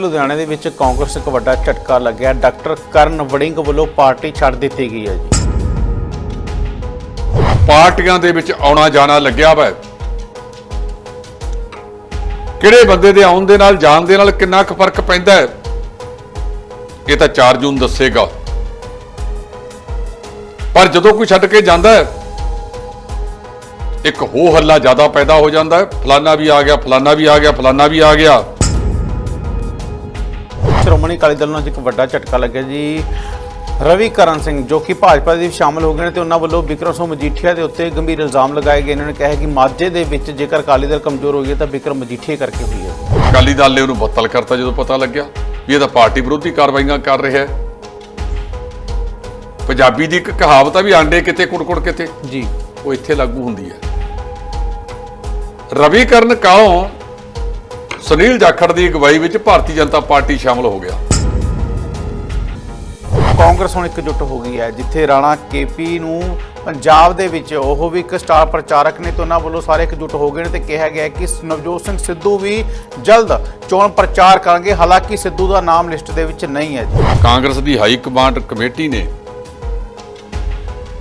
ਲੁਧਿਆਣੇ ਦੇ ਵਿੱਚ ਕਾਂਗਰਸ ਇੱਕ ਵੱਡਾ ਝਟਕਾ ਲੱਗਿਆ। ਡਾਕਟਰ ਕਰਨ ਵੜਿੰਗ ਵੱਲੋਂ ਪਾਰਟੀ ਛੱਡ ਦਿੱਤੀ ਗਈ ਹੈ ਜੀ। ਪਾਰਟੀਆਂ ਦੇ ਵਿੱਚ ਆਉਣਾ ਜਾਣਾ ਲੱਗਿਆ ਵਾ। ਕਿਹੜੇ ਬੰਦੇ ਦੇ ਆਉਣ ਦੇ ਨਾਲ, ਜਾਣ ਦੇ ਨਾਲ ਕਿੰਨਾ ਕੁ ਫ਼ਰਕ ਪੈਂਦਾ ਹੈ? ਇਹ ਤਾਂ 4 ਜੂਨ ਦੱਸੇਗਾ। ਪਰ ਜਦੋਂ ਕੋਈ ਛੱਡ ਕੇ ਜਾਂਦਾ ਹੈ, ਇੱਕ ਹੋ ਹੱਲਾ ਜ਼ਿਆਦਾ ਪੈਦਾ ਹੋ ਜਾਂਦਾ ਹੈ। ਫਲਾਨਾ ਵੀ ਆ ਗਿਆ, ਫਲਾਨਾ ਵੀ ਆ ਗਿਆ, ਫਲਾਨਾ ਵੀ ਆ ਗਿਆ। ਸ਼੍ਰੋਮਣੀ ਅਕਾਲੀ ਦਲ ਨੂੰ ਅੱਜ ਇੱਕ ਵੱਡਾ ਝਟਕਾ ਲੱਗਿਆ ਜੀ। ਰਵੀ ਕਰਨ ਸਿੰਘ ਜੋ ਕਿ ਭਾਜਪਾ ਦੇ ਵਿੱਚ ਸ਼ਾਮਲ ਹੋ ਗਏ ਨੇ ਤੇ ਉਹਨਾਂ ਵੱਲੋਂ ਵਿਕਰਮ ਸਿੰਘ ਮਜੀਠੀਆ ਦੇ ਉੱਤੇ ਗੰਭੀਰ ਇਲਜ਼ਾਮ ਲਗਾਏ ਗਏ ਇਹਨਾਂ ਨੇ ਕਿਹਾ ਕਿ ਮਾਝੇ ਦੇ ਵਿੱਚ ਜੇਕਰ ਅਕਾਲੀ ਦਲ ਕਮਜ਼ੋਰ ਹੋ ਗਈ ਤਾਂ ਵਿਕਰਮ ਮਜੀਠੀਆ ਕਰਕੇ ਹੋਈ ਹੈ। ਅਕਾਲੀ ਦਲ ਨੇ ਉਹਨੂੰ ਬੱਤਲ ਕਰਤਾ ਜਦੋਂ ਪਤਾ ਲੱਗਿਆ ਵੀ ਇਹ ਤਾਂ ਪਾਰਟੀ ਵਿਰੋਧੀ ਕਾਰਵਾਈਆਂ ਕਰ ਰਿਹਾ ਹੈ। ਪੰਜਾਬੀ ਦੀ ਇੱਕ ਕਹਾਵਤ ਆ ਵੀ ਆਂਡੇ ਕਿਤੇ ਕੁੜਕੁੜ ਕਿਤੇ ਜੀ। ਉਹ ਇੱਥੇ ਲਾਗੂ ਹੁੰਦੀ ਹੈ। ਰਵੀ ਕਰਨ ਕਾਲੋਂ ਸੁਨੀਲ ਜਾਖੜ ਦੀ ਅਗਵਾਈ ਵਿੱਚ ਭਾਰਤੀ ਜਨਤਾ ਪਾਰਟੀ ਸ਼ਾਮਲ ਹੋ ਗਿਆ। ਕਾਂਗਰਸ ਹੁਣ ਇਕਜੁੱਟ ਹੋ ਗਈ ਹੈ ਜਿੱਥੇ ਰਾਣਾ ਕੇਪੀ ਨੂੰ ਪੰਜਾਬ ਦੇ ਵਿੱਚ ਉਹ ਵੀ ਇੱਕ ਸਟਾਰ ਪ੍ਰਚਾਰਕ ਨੇ ਤੇ ਉਹਨਾਂ ਵੱਲੋਂ ਸਾਰੇ ਇਕਜੁੱਟ ਹੋ ਗਏ ਨੇ ਤੇ ਕਿਹਾ ਗਿਆ ਕਿ ਨਵਜੋਤ ਸਿੰਘ ਸਿੱਧੂ ਵੀ ਜਲਦ ਚੋਣ ਪ੍ਰਚਾਰ ਕਰਨਗੇ ਹਾਲਾਂਕਿ ਸਿੱਧੂ ਦਾ ਨਾਮ ਲਿਸਟ ਦੇ ਵਿੱਚ ਨਹੀਂ ਹੈ। ਜੀ ਕਾਂਗਰਸ ਦੀ ਹਾਈ ਕਮਾਂਡ ਕਮੇਟੀ ਨੇ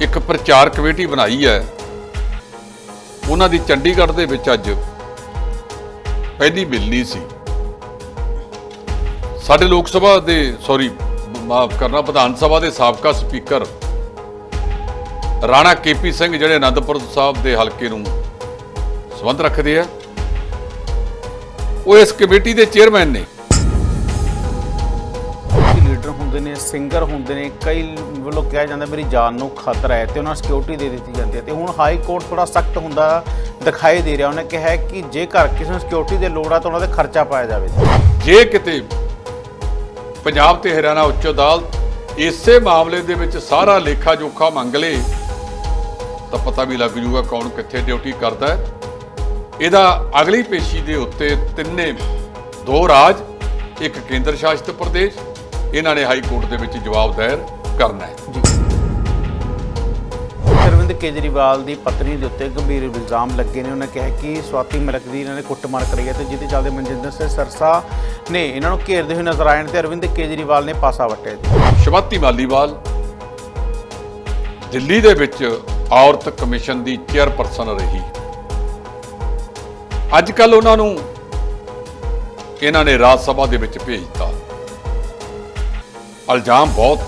ਇੱਕ ਪ੍ਰਚਾਰ ਕਮੇਟੀ ਬਣਾਈ ਹੈ। ਉਹਨਾਂ ਦੀ ਚੰਡੀਗੜ੍ਹ ਦੇ ਵਿੱਚ ਅੱਜ ਪਹਿਲੀ ਮਿਲਣੀ ਸੀ। ਸਾਡੇ ਲੋਕ ਸਭਾ ਦੇ ਸੌਰੀ ਮਾਫ ਕਰਨਾ, ਵਿਧਾਨ ਸਭਾ ਦੇ ਸਾਬਕਾ ਸਪੀਕਰ ਰਾਣਾ ਕੇਪੀ ਸਿੰਘ ਜਿਹੜੇ ਅਨੰਦਪੁਰ ਸਾਹਿਬ ਦੇ ਹਲਕੇ ਨੂੰ ਸੰਬੰਧ ਰੱਖਦੇ ਆ, ਉਹ ਇਸ ਕਮੇਟੀ ਦੇ ਚੇਅਰਮੈਨ ਨੇ। ਲੀਡਰ ਹੁੰਦੇ ਨੇ, ਸਿੰਗਰ ਹੁੰਦੇ ਨੇ, ਕਈ ਵੱਲੋਂ ਕਿਹਾ ਜਾਂਦਾ, ਮੇਰੀ ਜਾਨ ਨੂੰ ਖਤਰਾ ਹੈ, ਤੇ ਉਹਨਾਂ ਨੂੰ ਸਿਕਿਉਰਿਟੀ ਦੇ ਦਿੱਤੀ ਜਾਂਦੀ ਹੈ। ਤੇ ਹੁਣ ਹਾਈ ਕੋਰਟ ਥੋੜਾ ਸਖਤ ਹੁੰਦਾ। ਦਿਖਾਈ ਦੇ ਰਿਹਾ ਉਹਨੇ ਕਿਹਾ ਕਿ ਜੇਕਰ ਕਿਸੇ ਨੂੰ ਸਿਕਿਉਰਿਟੀ ਦੀ ਲੋੜ ਆ ਤਾਂ ਉਹਨਾਂ ਦੇ ਖਰਚਾ ਪਾਇਆ ਜਾਵੇ। ਜੇ ਕਿਤੇ ਪੰਜਾਬ ਤੇ ਹਰਿਆਣਾ ਉੱਚ ਅਦਾਲਤ ਇਸੇ ਮਾਮਲੇ ਦੇ ਵਿੱਚ ਸਾਰਾ ਲੇਖਾ ਜੋਖਾ ਮੰਗ ਲੇ ਤਾਂ ਪਤਾ ਵੀ ਲੱਗ ਜੂਗਾ ਕੌਣ ਕਿੱਥੇ ਡਿਊਟੀ ਕਰਦਾ ਹੈ। ਇਹਦਾ ਅਗਲੀ ਪੇਸ਼ੀ ਦੇ ਉੱਤੇ ਤਿੰਨੇ ਦੋ ਰਾਜ ਇੱਕ ਕੇਂਦਰ ਸ਼ਾਸਿਤ ਪ੍ਰਦੇਸ਼ ਇਹਨਾਂ ਨੇ ਹਾਈ ਕੋਰਟ ਦੇ ਵਿੱਚ ਜਵਾਬ ਦਾਇਰ ਕਰਨਾ ਹੈ। ਜੀ। ਅਰਵਿੰਦ ਕੇਜਰੀਵਾਲ ਦੀ ਪਤਨੀ ਦੇ ਉੱਤੇ ਗੰਭੀਰ ਇਲਜ਼ਾਮ ਲੱਗੇ ਨੇ। ਉਹਨਾਂ ਕਿਹਾ ਕਿ ਸਵਾਤੀ ਮਲਕ ਦੀ ਇਹਨਾਂ ਨੇ ਕੁੱਟਮਾਰ ਕਰੀ ਹੈ ਤੇ ਜਿਹਦੇ ਚੱਲਦੇ ਮਨਜਿੰਦਰ ਸਿੰਘ ਸਰਸਾ ਨੇ ਇਹਨਾਂ ਨੂੰ ਘੇਰਦੇ ਹੋਏ ਨਜ਼ਰ ਆਏ ਨੇ ਤੇ ਅਰਵਿੰਦ ਕੇਜਰੀਵਾਲ ਨੇ ਪਾਸਾ ਵੱਟਿਆ ਜੀ। ਸ਼ਿਵਾਤੀ ਮਾਲੀਵਾਲ, ਦਿੱਲੀ ਦੇ ਵਿੱਚ ਔਰਤ ਕਮਿਸ਼ਨ ਦੀ ਚੇਅਰਪਰਸਨ ਰਹੀ। ਅੱਜ ਕੱਲ ਉਹਨਾਂ ਨੂੰ ਇਹਨਾਂ ਨੇ ਰਾਜ ਸਭਾ ਦੇ ਵਿੱਚ ਭੇਜਤਾ। ਇਲਜ਼ਾਮ ਬਹੁਤ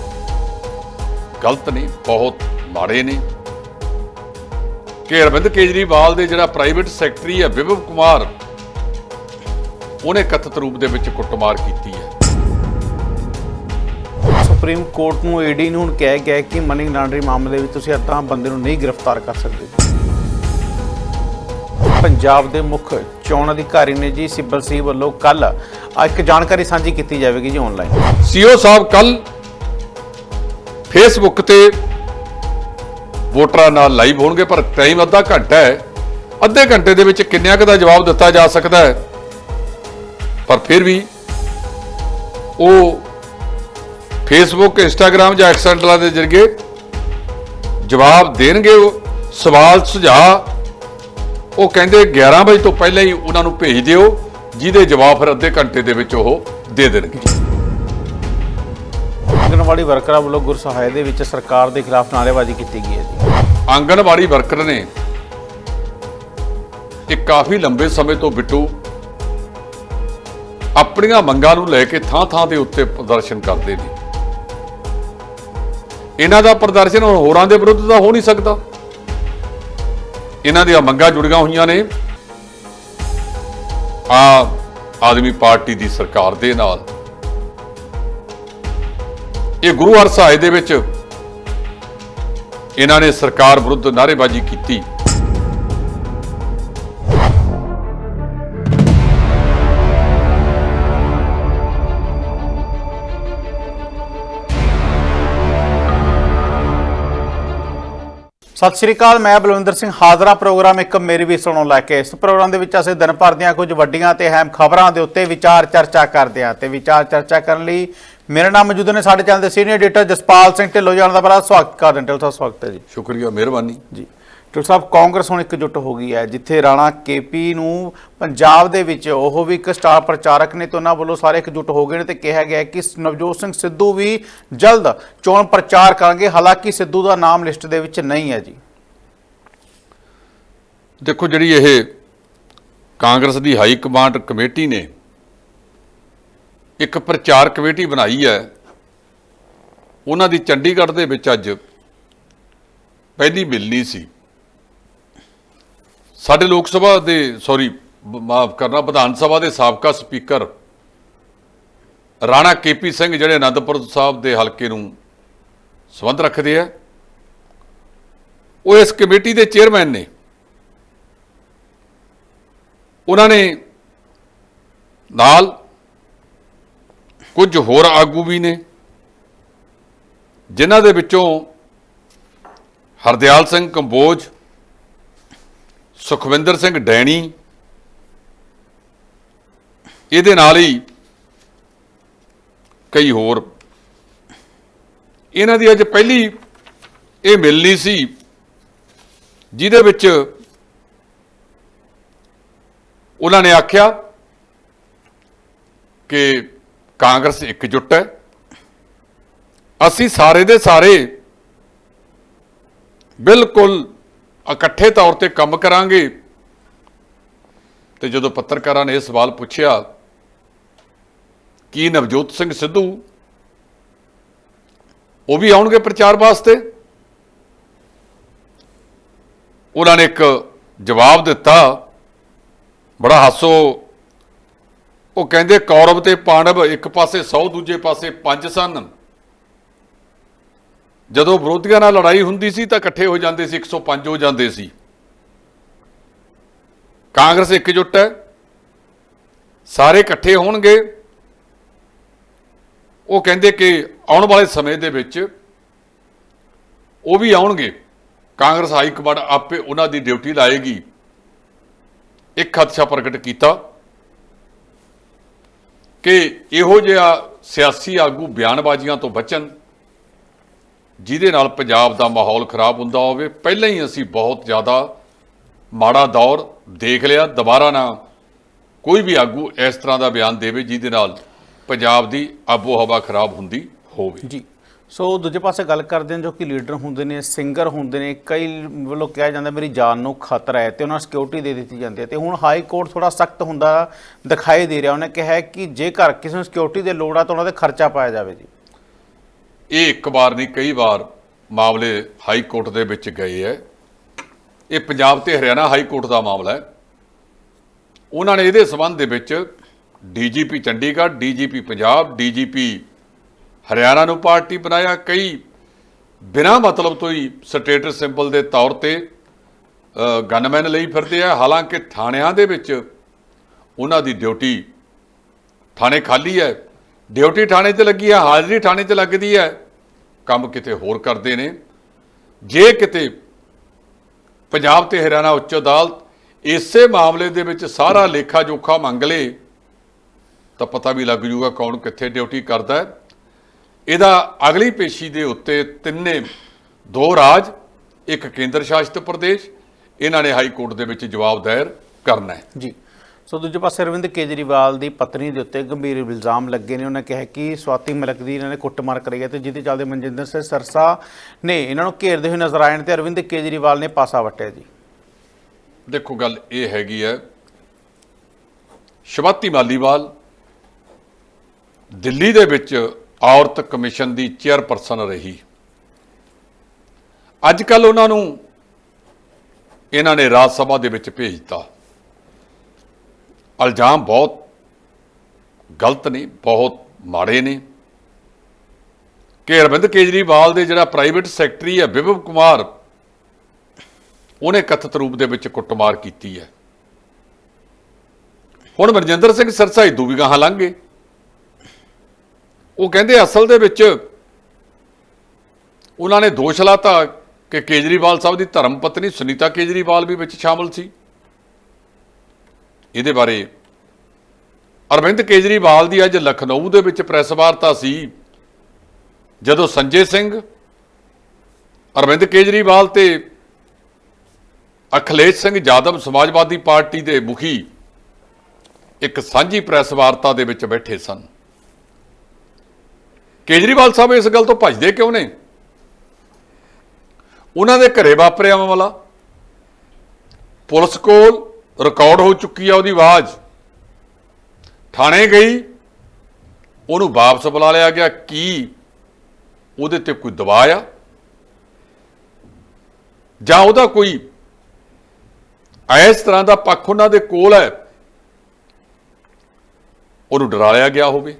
ਗਲਤ ਨੇ, ਬਹੁਤ ਮਾੜੇ ਨੇ। ਕਿ ਅਰਵਿੰਦ ਕੇਜਰੀਵਾਲ ਦੇ ਜਿਹੜਾ ਪ੍ਰਾਈਵੇਟ ਸੈਕਟਰੀ ਹੈ ਵਿਭਵ ਕੁਮਾਰ ਉਹਨੇ ਕਥਿਤ ਰੂਪ ਦੇ ਵਿੱਚ ਕੁੱਟਮਾਰ ਕੀਤੀ ਹੈ। ਸੁਪਰੀਮ ਕੋਰਟ ਨੂੰ ਈਡੀ ਨੂੰ ਹੁਣ ਕਿਹਾ ਗਿਆ ਕਿ ਮਨੀ ਲਾਂਡਰੀ ਮਾਮਲੇ ਵਿੱਚ ਤੁਸੀਂ ਅੱਧਾ ਬੰਦੇ ਨੂੰ ਨਹੀਂ ਗ੍ਰਿਫਤਾਰ ਕਰ ਸਕਦੇ। ਪੰਜਾਬ ਦੇ ਮੁੱਖ ਚੋਣ ਅਧਿਕਾਰੀ ਨੇ ਜੀ ਸਿੱਬਲ ਸਿੰਘ ਵੱਲੋਂ ਕੱਲ ਇੱਕ ਜਾਣਕਾਰੀ ਸਾਂਝੀ ਕੀਤੀ ਜਾਵੇਗੀ ਜੀ ਆਨਲਾਈਨ ਸੀਓ ਸਾਹਿਬ ਕੱਲ ਫੇਸਬੁੱਕ ਤੇ ਵੋਟਰਾਂ ਨਾਲ ਲਾਈਵ ਹੋਣਗੇ, ਪਰ ਟਾਈਮ ਅੱਧਾ ਘੰਟਾ ਹੈ। ਅੱਧੇ ਘੰਟੇ ਦੇ ਵਿੱਚ ਕਿੰਨਿਆਂ ਕੁ ਦਾ ਜਵਾਬ ਦਿੱਤਾ ਜਾ ਸਕਦਾ ਹੈ? ਪਰ ਫਿਰ ਵੀ ਉਹ ਫੇਸਬੁੱਕ ਇੰਸਟਾਗ੍ਰam ਜਾਂ ਐਕਸੈਂਟਲਾਂ ਦੇ ਜ਼ਰੀਏ ਜਵਾਬ ਦੇਣਗੇ, ਉਹ ਸਵਾਲ ਸੁਝਾਅ ਉਹ ਕਹਿੰਦੇ 11 ਵਜੇ ਤੋਂ ਪਹਿਲਾਂ ਹੀ ਉਹਨਾਂ ਨੂੰ ਭੇਜ ਦਿਓ, ਜਿਹਦੇ ਜਵਾਬ ਫਿਰ ਅੱਧੇ ਘੰਟੇ ਦੇ ਵਿੱਚ ਉਹ ਦੇ ਦੇਣਗੇ। ਆਂਗਣਵਾੜੀ ਵਰਕਰਾਂ ਵੱਲੋਂ ਗੁਰਸਹਾਏ ਦੇ ਵਿੱਚ ਸਰਕਾਰ ਦੇ ਖਿਲਾਫ ਨਾਅਰੇਬਾਜ਼ੀ ਕੀਤੀ ਗਈ ਹੈ ਜੀ। ਆਂਗਣਵਾੜੀ ਵਰਕਰ ਨੇ ਇੱਕ ਕਾਫੀ ਲੰਬੇ ਸਮੇਂ ਤੋਂ ਬਿੱਟੂ ਆਪਣੀਆਂ ਮੰਗਾਂ ਨੂੰ ਲੈ ਕੇ ਥਾਂ-ਥਾਂ ਦੇ ਉੱਤੇ ਪ੍ਰਦਰਸ਼ਨ ਕਰਦੇ ਨੇ। ਇਹਨਾਂ ਦਾ ਪ੍ਰਦਰਸ਼ਨ ਹੁਣ ਹੋਰਾਂ ਦੇ ਵਿਰੁੱਧ ਤਾਂ ਹੋ ਨਹੀਂ ਸਕਦਾ। ਇਹਨਾਂ ਦੀਆਂ ਮੰਗਾਂ ਜੁੜੀਆਂ ਹੋਈਆਂ ਨੇ। ਆ ਆਦਮੀ ਪਾਰਟੀ ਦੀ ਸਰਕਾਰ ਦੇ ਨਾਲ ਇਹ ਗੁਰੂ ਹਰ ਸਾਹਿਬ ਦੇ ਵਿੱਚ ਇਹਨਾਂ ਨੇ ਸਰਕਾਰ ਵਿਰੁੱਧ ਨਾਅਰੇਬਾਜ਼ੀ ਕੀਤੀ। ਸਤਿ ਸ਼੍ਰੀ ਅਕਾਲ, ਮੈਂ ਬਲਵਿੰਦਰ ਸਿੰਘ ਹਾਜ਼ਰਾ ਪ੍ਰੋਗਰਾਮ ਇੱਕ ਮੇਰੀ ਵੀ ਸੁਣੋ ਲੈ ਕੇ। ਇਸ ਪ੍ਰੋਗਰਾਮ ਦੇ ਵਿੱਚ ਅਸੀਂ ਦਿਨ ਭਰ ਦੀਆਂ ਕੁਝ ਵੱਡੀਆਂ ਤੇ ਅਹਿਮ ਖਬਰਾਂ ਦੇ ਉੱਤੇ ਵਿਚਾਰ ਚਰਚਾ ਕਰਦੇ ਹਾਂ ਤੇ ਵਿਚਾਰ ਚਰਚਾ ਕਰਨ ਲਈ ਮੇਰੇ ਨਾਲ ਮੌਜੂਦ ਨੇ ਸਾਡੇ ਚੈਨਲ ਦੇ ਸੀਨੀਅਰ ਐਡੀਟਰ ਜਸਪਾਲ ਸਿੰਘ ਢਿੱਲੋਂ ਜਾਣ ਦਾ ਬੜਾ ਸਵਾਗਤ ਕਰਦੇ ਹਾਂ ਢਿੱਲੋਂ ਸਾਹਿਬ ਸਵਾਗਤ ਹੈ ਜੀ ਸ਼ੁਕਰੀਆ ਮਿਹਰਬਾਨੀ ਜੀ ਡਾਕਟਰ ਸਾਹਿਬ ਕਾਂਗਰਸ ਹੁਣ ਇਕਜੁੱਟ ਹੋ ਗਈ ਹੈ ਜਿੱਥੇ ਰਾਣਾ ਕੇਪੀ ਨੂੰ ਪੰਜਾਬ ਦੇ ਵਿੱਚ ਉਹ ਵੀ ਇੱਕ ਸਟਾਰ ਪ੍ਰਚਾਰਕ ਨੇ ਤੇ ਉਹਨਾਂ ਵੱਲੋਂ ਸਾਰੇ ਇਕਜੁੱਟ ਹੋ ਗਏ ਨੇ ਤੇ ਕਿਹਾ ਗਿਆ ਕਿ ਨਵਜੋਤ ਸਿੰਘ ਸਿੱਧੂ ਵੀ ਜਲਦ ਚੋਣ ਪ੍ਰਚਾਰ ਕਰਨਗੇ ਹਾਲਾਂਕਿ ਸਿੱਧੂ ਦਾ ਨਾਮ ਲਿਸਟ ਦੇ ਵਿੱਚ ਨਹੀਂ ਹੈ ਜੀ ਦੇਖੋ ਜਿਹੜੀ ਇਹ ਕਾਂਗਰਸ ਦੀ ਹਾਈ ਕਮਾਂਡ ਕਮੇਟੀ ਨੇ ਇੱਕ ਪ੍ਰਚਾਰ ਕਮੇਟੀ ਬਣਾਈ ਹੈ। ਉਹਨਾਂ ਦੀ ਚੰਡੀਗੜ੍ਹ ਦੇ ਵਿੱਚ ਅੱਜ ਪਹਿਲੀ ਮਿਲਣੀ ਸੀ। ਸਾਡੇ ਲੋਕ ਸਭਾ ਦੇ ਸੌਰੀ ਮਾਫ ਕਰਨਾ, ਵਿਧਾਨ ਸਭਾ ਦੇ ਸਾਬਕਾ ਸਪੀਕਰ ਰਾਣਾ ਕੇਪੀ ਸਿੰਘ ਜਿਹੜੇ ਅਨੰਦਪੁਰ ਸਾਹਿਬ ਦੇ ਹਲਕੇ ਨੂੰ ਸੰਬੰਧ ਰੱਖਦੇ ਆ, ਉਹ ਇਸ ਕਮੇਟੀ ਦੇ ਚੇਅਰਮੈਨ ਨੇ। ਉਹਨਾਂ ਨੇ ਨਾਲ ਕੁਝ ਹੋਰ ਆਗੂ ਵੀ ਨੇ, ਜਿਨ੍ਹਾਂ ਦੇ ਵਿੱਚੋਂ ਹਰਦਿਆਲ ਸਿੰਘ ਕੰਬੋਜ, ਸੁਖਵਿੰਦਰ ਸਿੰਘ ਡੈਣੀ, ਇਹਦੇ ਨਾਲ ਹੀ ਕਈ ਹੋਰ। ਇਹਨਾਂ ਦੀ ਅੱਜ ਪਹਿਲੀ ਇਹ ਮਿਲਣੀ ਸੀ, ਜਿਹਦੇ ਵਿੱਚ ਉਹਨਾਂ ਨੇ ਆਖਿਆ ਕਿ ਕਾਂਗਰਸ ਇਕਜੁੱਟ ਹੈ। ਅਸੀਂ ਸਾਰੇ ਦੇ ਸਾਰੇ ਬਿਲਕੁਲ ਇਕੱਠੇ ਤੌਰ ਤੇ ਕੰਮ ਕਰਾਂਗੇ। ਤੇ ਜਦੋਂ ਪੱਤਰਕਾਰਾਂ ਨੇ ਇਹ ਸਵਾਲ ਪੁੱਛਿਆ, ਕੀ ਨਵਜੋਤ ਸਿੰਘ ਸਿੱਧੂ ਉਹ ਵੀ ਆਉਣਗੇ ਪ੍ਰਚਾਰ ਵਾਸਤੇ? ਉਹਨਾਂ ਨੇ ਇੱਕ ਜਵਾਬ ਦਿੱਤਾ, ਬੜਾ ਹਾਸੋ ਉਹ ਕਹਿੰਦੇ ਕੌਰਵ ਤੇ ਪਾਂਡਵ ਇੱਕ ਪਾਸੇ 100 ਦੂਜੇ ਪਾਸੇ 5 ਸਨ। ਜਦੋਂ ਵਿਰੋਧੀਆਂ ਨਾਲ ਲੜਾਈ ਹੁੰਦੀ ਸੀ ਤਾਂ ਇਕੱਠੇ ਹੋ ਜਾਂਦੇ ਸੀ 105 ਹੋ ਜਾਂਦੇ ਸੀ। ਕਾਂਗਰਸ ਇਕਜੁੱਟ ਹੈ। ਸਾਰੇ ਇਕੱਠੇ ਹੋਣਗੇ। ਉਹ ਕਹਿੰਦੇ ਕਿ ਆਉਣ ਵਾਲੇ ਸਮੇਂ ਦੇ ਵਿੱਚ ਉਹ ਵੀ ਆਉਣਗੇ। ਕਾਂਗਰਸ ਹਾਈ ਕਮਾਂਡ ਆਪੇ ਉਹਨਾਂ ਦੀ ਡਿਊਟੀ ਲਾਏਗੀ। ਇੱਕ ਖਦਸ਼ਾ ਪ੍ਰਗਟ ਕੀਤਾ। ਕਿ ਇਹੋ ਜਿਹਾ ਸਿਆਸੀ ਆਗੂ ਬਿਆਨਬਾਜ਼ੀਆਂ ਤੋਂ ਬਚਣ, ਜਿਹਦੇ ਨਾਲ ਪੰਜਾਬ ਦਾ ਮਾਹੌਲ ਖਰਾਬ ਹੁੰਦਾ ਹੋਵੇ, ਪਹਿਲਾਂ ਹੀ ਅਸੀਂ ਬਹੁਤ ਜ਼ਿਆਦਾ ਮਾੜਾ ਦੌਰ ਦੇਖ ਲਿਆ, ਦੁਬਾਰਾ ਨਾ ਕੋਈ ਵੀ ਆਗੂ ਇਸ ਤਰ੍ਹਾਂ ਦਾ ਬਿਆਨ ਦੇਵੇ ਜਿਹਦੇ ਨਾਲ ਪੰਜਾਬ ਦੀ ਆਬੋ ਹਵਾ ਖਰਾਬ ਹੁੰਦੀ ਹੋਵੇ। ਜੀ। ਸੋ ਦੂਜੇ ਪਾਸੇ ਗੱਲ ਕਰਦੇ ਹਾਂ ਜੋ ਕਿ ਲੀਡਰ ਹੁੰਦੇ ਨੇ, ਸਿੰਗਰ ਹੁੰਦੇ ਨੇ, ਕਈ ਵੱਲੋਂ ਕਿਹਾ ਜਾਂਦਾ ਮੇਰੀ ਜਾਨ ਨੂੰ ਖਤਰਾ ਹੈ ਤੇ ਉਹਨਾਂ ਨੂੰ ਸਿਕਿਉਰਿਟੀ ਦੇ ਦਿੱਤੀ ਜਾਂਦੀ ਹੈ ਤੇ ਹੁਣ ਹਾਈ ਕੋਰਟ ਥੋੜਾ ਸਖਤ ਹੁੰਦਾ ਦਿਖਾਈ ਦੇ ਰਿਹਾ, ਉਹਨੇ ਕਿਹਾ ਕਿ ਜੇਕਰ ਕਿਸੇ ਨੂੰ ਸਿਕਿਉਰਿਟੀ ਦੀ ਲੋੜ ਆ ਤਾਂ ਉਹਨਾਂ ਦੇ ਖਰਚਾ ਪਾਇਆ ਜਾਵੇ ਜੀ। ਇਹ ਇੱਕ ਵਾਰ ਨਹੀਂ, ਕਈ ਵਾਰ ਮਾਮਲੇ ਹਾਈ ਕੋਰਟ ਦੇ ਵਿੱਚ ਗਏ ਹੈ। ਇਹ ਪੰਜਾਬ ਤੇ ਹਰਿਆਣਾ ਹਾਈ ਕੋਰਟ ਦਾ ਮਾਮਲਾ ਹੈ। ਉਹਨਾਂ ਨੇ ਇਹਦੇ ਸਬੰਧ ਦੇ ਵਿੱਚ DGP Chandigarh, DGP Punjab, DGP Haryana ਨੂੰ ਪਾਰਟੀ ਬਣਾਇਆ ਕਈ ਬਿਨਾਂ ਮਤਲਬ ਤੋਂ ਹੀ ਸਟੇਟਸ ਸਿੰਬਲ ਦੇ ਤੌਰ ਤੇ ਗਨਮੈਨ ਲਈ ਫਿਰਦੇ ਆ। ਹਾਲਾਂਕਿ ਥਾਣਿਆਂ ਦੇ ਵਿੱਚ ਉਹਨਾਂ ਦੀ ਡਿਊਟੀ ਥਾਣੇ ਖਾਲੀ ਹੈ। ਡਿਊਟੀ ਥਾਣੇ ਤੇ ਲੱਗੀ ਹੈ, ਹਾਜ਼ਰੀ ਥਾਣੇ ਤੇ ਲੱਗਦੀ ਹੈ। ਕੰਮ ਕਿਤੇ ਹੋਰ ਕਰਦੇ ਨੇ। ਜੇ ਕਿਤੇ ਪੰਜਾਬ ਤੇ ਹਰਿਆਣਾ ਉੱਚ ਅਦਾਲਤ ਇਸੇ ਮਾਮਲੇ ਦੇ ਵਿੱਚ ਸਾਰਾ ਲੇਖਾ ਜੋਖਾ ਮੰਗ ਲੇ, ਤਾਂ ਪਤਾ ਵੀ ਲੱਗ ਜੂਗਾ ਕੌਣ ਕਿੱਥੇ ਡਿਊਟੀ ਕਰਦਾ ਹੈ। ਇਹਦਾ ਅਗਲੀ ਪੇਸ਼ੀ ਦੇ ਉੱਤੇ ਤਿੰਨੇ ਦੋ ਰਾਜ ਇੱਕ ਕੇਂਦਰ ਸ਼ਾਸਿਤ ਪ੍ਰਦੇਸ਼ ਇਹਨਾਂ ਨੇ ਹਾਈ ਕੋਰਟ ਦੇ ਵਿੱਚ ਜਵਾਬ ਦਾਇਰ ਕਰਨਾ ਹੈ। ਜੀ। ਸੋ ਦੂਜੇ ਪਾਸੇ ਅਰਵਿੰਦ ਕੇਜਰੀਵਾਲ ਦੀ ਪਤਨੀ ਦੇ ਉੱਤੇ ਗੰਭੀਰ ਇਲਜ਼ਾਮ ਲੱਗੇ ਨੇ। ਉਹਨਾਂ ਕਿਹਾ ਕਿ ਸਵਾਤੀ ਮਲਕ ਦੀ ਇਹਨਾਂ ਨੇ ਕੁੱਟਮਾਰ ਕਰੀ ਹੈ ਤੇ ਜਿਹਦੇ ਚੱਲਦੇ ਮਨਜਿੰਦਰ ਸਿੰਘ ਸਰਸਾ ਨੇ ਇਹਨਾਂ ਨੂੰ ਘੇਰਦੇ ਹੋਏ ਨਜ਼ਰ ਆਏ ਨੇ ਤੇ ਅਰਵਿੰਦ ਕੇਜਰੀਵਾਲ ਨੇ ਪਾਸਾ ਵਟਿਆ ਜੀ। ਦੇਖੋ ਗੱਲ ਇਹ ਹੈਗੀ ਹੈ ਸ਼ਿਵਾਤੀ ਮਾਲੀਵਾਲ ਦਿੱਲੀ ਦੇ ਵਿੱਚ ਔਰਤ ਕਮਿਸ਼ਨ ਦੀ ਚੇਅਰਪਰਸਨ ਰਹੀ। ਅੱਜ ਕੱਲ ਉਹਨਾਂ ਨੂੰ ਇਹਨਾਂ ਨੇ ਰਾਜ ਸਭਾ ਦੇ ਵਿੱਚ ਭੇਜਤਾ ਇਲਜ਼ਾਮ ਬਹੁਤ ਗਲਤ ਨੇ, ਬਹੁਤ ਮਾੜੇ ਨੇ। ਕਿ ਅਰਵਿੰਦ ਕੇਜਰੀਵਾਲ ਦੇ ਜਿਹੜਾ ਪ੍ਰਾਈਵੇਟ ਸੈਕਟਰੀ ਹੈ, ਵਿਭਵ ਕੁਮਾਰ, ਉਹਨੇ ਕਥਿਤ ਰੂਪ ਦੇ ਵਿੱਚ ਕੁੱਟਮਾਰ ਕੀਤੀ ਹੈ। ਹੁਣ ਮਨਜਿੰਦਰ ਸਿੰਘ ਸਰਸਾ ਇਦੂ ਵੀ ਗਾਹਾਂ ਲੰਘ ਗਏ। ਉਹ ਕਹਿੰਦੇ ਅਸਲ ਦੇ ਵਿੱਚ ਉਹਨਾਂ ਨੇ ਦੋਸ਼ ਲਾਤਾ ਕਿ ਕੇਜਰੀਵਾਲ ਸਾਹਿਬ ਦੀ ਧਰਮ ਪਤਨੀ ਸੁਨੀਤਾ ਕੇਜਰੀਵਾਲ ਵੀ ਵਿੱਚ ਸ਼ਾਮਲ ਸੀ। ਇਹਦੇ ਬਾਰੇ ਅਰਵਿੰਦ ਕੇਜਰੀਵਾਲ ਦੀ ਅੱਜ ਲਖਨਊ ਦੇ ਵਿੱਚ ਪ੍ਰੈਸ ਵਾਰਤਾ ਸੀ। ਜਦੋਂ ਸੰਜੇ ਸਿੰਘ, ਅਰਵਿੰਦ ਕੇਜਰੀਵਾਲ ਤੇ ਅਖਲੇਸ਼ ਸਿੰਘ ਯਾਦਵ ਸਮਾਜਵਾਦੀ ਪਾਰਟੀ ਦੇ ਮੁਖੀ ਇੱਕ ਸਾਂਝੀ ਪ੍ਰੈਸ ਵਾਰਤਾ ਦੇ ਵਿੱਚ ਬੈਠੇ ਸਨ। ਕੇਜਰੀਵਾਲ ਸਾਹਿਬ ਇਸ ਗੱਲ ਤੋਂ ਭੱਜਦੇ ਕਿਉਂ ਨੇ? ਉਹਨਾਂ ਦੇ ਘਰੇ ਵਾਪਰਿਆ ਮਾਮਲਾ। ਪੁਲਿਸ ਕੋਲ ਰਿਕਾਰਡ ਹੋ ਚੁੱਕੀ ਆ ਉਹਦੀ ਆਵਾਜ਼। ਥਾਣੇ ਗਈ, ਉਹਨੂੰ ਵਾਪਸ ਬੁਲਾ ਲਿਆ ਗਿਆ। ਕੀ? ਉਹਦੇ ਤੇ ਕੋਈ ਦਬਾਅ ਆ? ਜਾਂ ਉਹਦਾ ਕੋਈ ਇਸ ਤਰ੍ਹਾਂ ਦਾ ਪੱਖ ਉਹਨਾਂ ਦੇ ਕੋਲ ਹੈ? ਉਹਨੂੰ ਡਰਾ ਲਿਆ ਗਿਆ ਹੋਵੇ।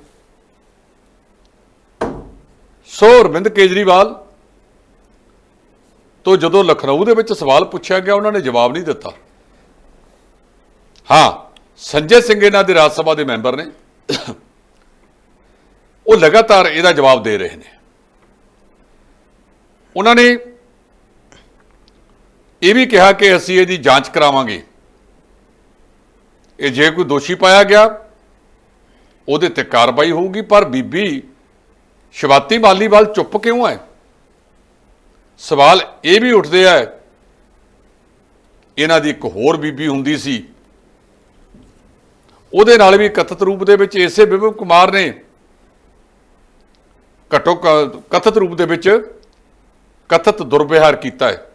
ਸੋ ਅਰਵਿੰਦ ਕੇਜਰੀਵਾਲ ਤੋਂ ਜਦੋਂ ਲਖਨਊ ਦੇ ਵਿੱਚ ਸਵਾਲ ਪੁੱਛਿਆ ਗਿਆ, ਉਹਨਾਂ ਨੇ ਜਵਾਬ ਨਹੀਂ ਦਿੱਤਾ। ਹਾਂ, ਸੰਜੇ ਸਿੰਘ ਇਹਨਾਂ ਦੇ ਰਾਜ ਸਭਾ ਦੇ ਮੈਂਬਰ ਨੇ। ਉਹ ਲਗਾਤਾਰ ਇਹਦਾ ਜਵਾਬ ਦੇ ਰਹੇ ਨੇ। ਉਹਨਾਂ ਨੇ ਇਹ ਵੀ ਕਿਹਾ ਕਿ ਅਸੀਂ ਇਹਦੀ ਜਾਂਚ ਕਰਾਵਾਂਗੇ। ਇਹ ਜੇ ਕੋਈ ਦੋਸ਼ੀ ਪਾਇਆ ਗਿਆ, ਉਹਦੇ ਤੇ ਕਾਰਵਾਈ ਹੋਊਗੀ, ਪਰ ਬੀਬੀ ਸ਼ਬਾਤੀ ਮਾਲੀਵਾਲ ਚੁੱਪ ਕਿਉਂ ਹੈ? ਸਵਾਲ ਇਹ ਵੀ ਉੱਠਦੇ ਆ। ਇਹਨਾਂ ਦੀ ਇੱਕ ਹੋਰ ਬੀਬੀ ਹੁੰਦੀ ਸੀ। ਉਹਦੇ ਨਾਲ ਵੀ ਕਥਿਤ ਰੂਪ ਦੇ ਵਿੱਚ ਇਸੇ ਵਿਭਵ ਕੁਮਾਰ ਨੇ ਘਟੋ ਕਥਿਤ ਰੂਪ ਦੇ ਵਿੱਚ ਕਥਿਤ ਦੁਰਵਿਹਾਰ ਕੀਤਾ ਹੈ।